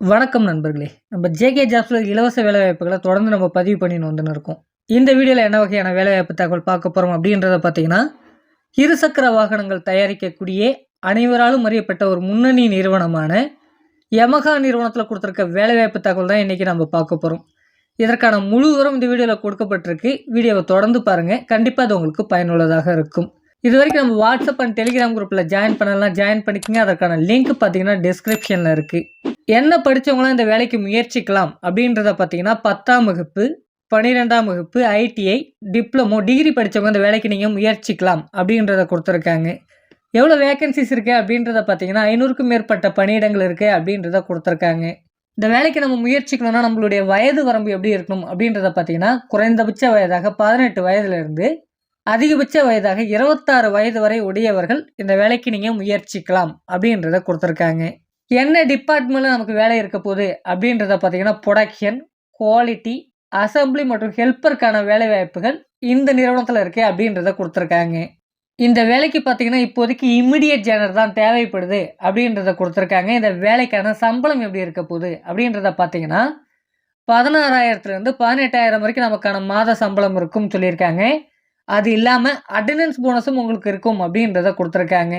வணக்கம் நண்பர்களே. நம்ம ஜேகே ஜாப்ஸில் இலவச வேலைவாய்ப்புகளை தொடர்ந்து நம்ம பதிவு பண்ணின்னு வந்துன்னு இருக்கோம். இந்த வீடியோவில் என்ன வகையான வேலைவாய்ப்பு தகவல் பார்க்க போகிறோம் அப்படின்றத பார்த்தீங்கன்னா இருசக்கர வாகனங்கள் தயாரிக்கக்கூடிய அனைவராலும் அறியப்பட்ட ஒரு முன்னணி நிறுவனமான யமகா நிறுவனத்தில் கொடுத்துருக்க வேலைவாய்ப்பு தகவல் தான் இன்றைக்கி நம்ம பார்க்க போகிறோம் இதற்கான முழு விவரம் இந்த வீடியோவில் கொடுக்கப்பட்டிருக்கு. வீடியோவை தொடர்ந்து பாருங்கள் கண்டிப்பாக அது உங்களுக்கு பயனுள்ளதாக இருக்கும். இது வரைக்கும் நம்ம வாட்ஸ்அப் அண்ட் டெலிகிராம் குரூப்பில் ஜாயின் பண்ணலாம் ஜாயின் பண்ணிக்கங்க. அதற்கான லிங்க் பார்த்தீங்கன்னா டிஸ்கிரிப்ஷனில் இருக்குது என்ன படித்தவங்களாம் இந்த வேலைக்கு முயற்சிக்கலாம் அப்படின்றத பார்த்தீங்கன்னா பத்தாம் வகுப்பு பன்னிரெண்டாம் வகுப்பு ஐடிஐ டிப்ளமோ டிகிரி படித்தவங்க இந்த வேலைக்கு நீங்கள் முயற்சிக்கலாம் அப்படின்றத கொடுத்துருக்காங்க. எவ்வளோ வேகன்சிஸ் இருக்குது அப்படின்றத பார்த்தீங்கன்னா ஐநூறுக்கும் மேற்பட்ட பணியிடங்கள் இருக்குது அப்படின்றத கொடுத்துருக்காங்க. இந்த வேலைக்கு நம்ம முயற்சிக்கணும்னா நம்மளுடைய வயது வரம்பு எப்படி இருக்கணும் அப்படின்றத பார்த்தீங்கன்னா குறைந்தபட்ச வயதாக பதினெட்டு வயதுலேருந்து அதிகபட்ச வயதாக இருபத்தாறு வயது வரை உடையவர்கள் இந்த வேலைக்கு நீங்கள் முயற்சிக்கலாம் அப்படின்றத கொடுத்துருக்காங்க. என்ன டிபார்ட்மெண்ட்டில் நமக்கு வேலை இருக்க போகுது அப்படின்றத பார்த்தீங்கன்னா ப்ரொடக்ஷன் குவாலிட்டி அசம்பிளி மற்றும் ஹெல்ப்பருக்கான வேலை வாய்ப்புகள் இந்த நிறுவனத்தில் இருக்கு அப்படின்றத கொடுத்துருக்காங்க. இந்த வேலைக்கு பார்த்தீங்கன்னா இப்போதைக்கு இம்மிடியட் ஜேனர் தான் தேவைப்படுது அப்படின்றத கொடுத்துருக்காங்க. இந்த வேலைக்கான சம்பளம் எப்படி இருக்க போகுது அப்படின்றத பார்த்தீங்கன்னா பதினாறாயிரத்துலேருந்து பதினெட்டாயிரம் வரைக்கும் நமக்கான மாத சம்பளம் இருக்கும்னு சொல்லியிருக்காங்க. அது இல்லாமல் அட்டண்டன்ஸ் போனஸும் உங்களுக்கு இருக்கும் அப்படின்றத கொடுத்துருக்காங்க.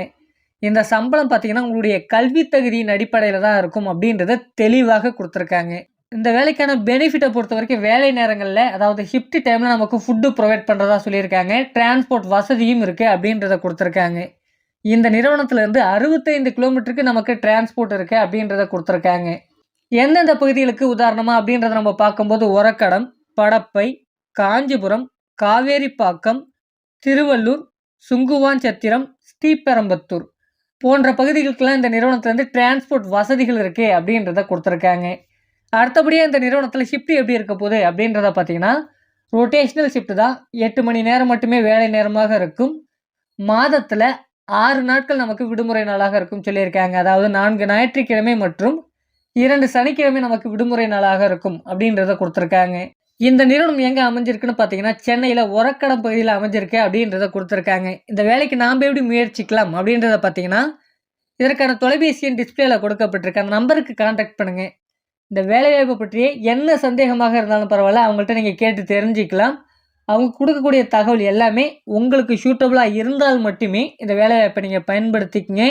இந்த சம்பளம் பார்த்தீங்கன்னா உங்களுடைய கல்வி தகுதியின் அடிப்படையில் தான் இருக்கும் அப்படின்றத தெளிவாக கொடுத்துருக்காங்க. இந்த வேலைக்கான பெனிஃபிட்டை பொறுத்த வரைக்கும் வேலை நேரங்களில் அதாவது ஷிஃப்ட் டைமில் நமக்கு ஃபுட்டு ப்ரொவைட் பண்ணுறதா சொல்லியிருக்காங்க. டிரான்ஸ்போர்ட் வசதியும் இருக்குது அப்படின்றத கொடுத்துருக்காங்க. இந்த நிறுவனத்திலேருந்து அறுபத்தைந்து கிலோமீட்டருக்கு நமக்கு டிரான்ஸ்போர்ட் இருக்குது அப்படின்றத கொடுத்துருக்காங்க. எந்தெந்த பகுதிகளுக்கு உதாரணமாக அப்படின்றத நம்ம பார்க்கும்போது உரக்கடம் படப்பை காஞ்சிபுரம் காவேரிப்பாக்கம் திருவள்ளூர் சுங்குவான் சத்திரம் ஸ்ரீபெரம்பத்தூர். போன்ற பகுதிகளுக்கெல்லாம் இந்த நிறுவனத்துலேருந்து டிரான்ஸ்போர்ட் வசதிகள் இருக்குது அப்படின்றத கொடுத்துருக்காங்க. அடுத்தபடியாக இந்த நிறுவனத்தில் ஷிஃப்ட் எப்படி இருக்க போகுது அப்படின்றத பார்த்தீங்கன்னா ரொட்டேஷ்னல் ஷிஃப்ட் தான். எட்டு மணி நேரம் மட்டுமே வேலை நேரமாக இருக்கும். மாதத்தில் ஆறு நாட்கள் நமக்கு விடுமுறை நாளாக இருக்கும் சொல்லியிருக்காங்க. அதாவது நான்கு ஞாயிற்றுக்கிழமை மற்றும் இரண்டு சனிக்கிழமை நமக்கு விடுமுறை நாளாக இருக்கும் அப்படின்றத கொடுத்துருக்காங்க. இந்த நிறுவனம் எங்கே அமைஞ்சிருக்குன்னு பார்த்தீங்கன்னா சென்னையில் உரக்கடம் பகுதியில் அமைஞ்சிருக்கு அப்படின்றத கொடுத்துருக்காங்க. இந்த வேலைக்கு நாம் எப்படி முயற்சிக்கலாம் அப்படின்றத பார்த்தீங்கன்னா இதற்கான தொலைபேசியின் டிஸ்பிளேல கொடுக்கப்பட்டிருக்க. அந்த நம்பருக்கு கான்டாக்ட் பண்ணுங்கள் இந்த வேலைவாய்ப்பு பற்றிய என்ன சந்தேகமாக இருந்தாலும் பரவாயில்ல அவங்கள்ட்ட நீங்கள் கேட்டு தெரிஞ்சுக்கலாம். அவங்க கொடுக்கக்கூடிய தகவல் எல்லாமே உங்களுக்கு சூட்டபுளாக இருந்தால் மட்டுமே இந்த வேலைவாய்ப்பை நீங்கள் பயன்படுத்திக்கங்க.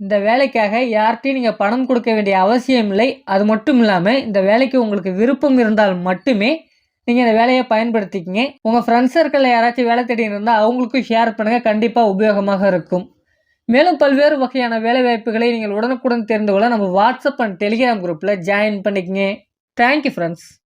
இந்த வேலைக்காக யார்கிட்டையும் நீங்கள் பணம் கொடுக்க வேண்டிய அவசியம் இல்லை. அது மட்டும் இல்லாமல் இந்த வேலைக்கு உங்களுக்கு விருப்பம் இருந்தால் மட்டுமே நீங்கள் இந்த வேலையை பயன்படுத்திக்கிங்க. உங்கள் ஃப்ரெண்ட்ஸ் சர்க்கிளில் யாராச்சும் வேலை தேடின்னு இருந்தால் அவங்களுக்கும் ஷேர் பண்ணுங்கள் கண்டிப்பாக உபயோகமாக இருக்கும். மேலும் பல்வேறு வகையான வேலை வாய்ப்புகளை நீங்கள் உடனுக்குடன் தெரிந்து கொள்ள நம்ம வாட்ஸ்அப் அண்ட் டெலிகிராம் குரூப்பில் ஜாயின் பண்ணிக்கங்க. Thank you friends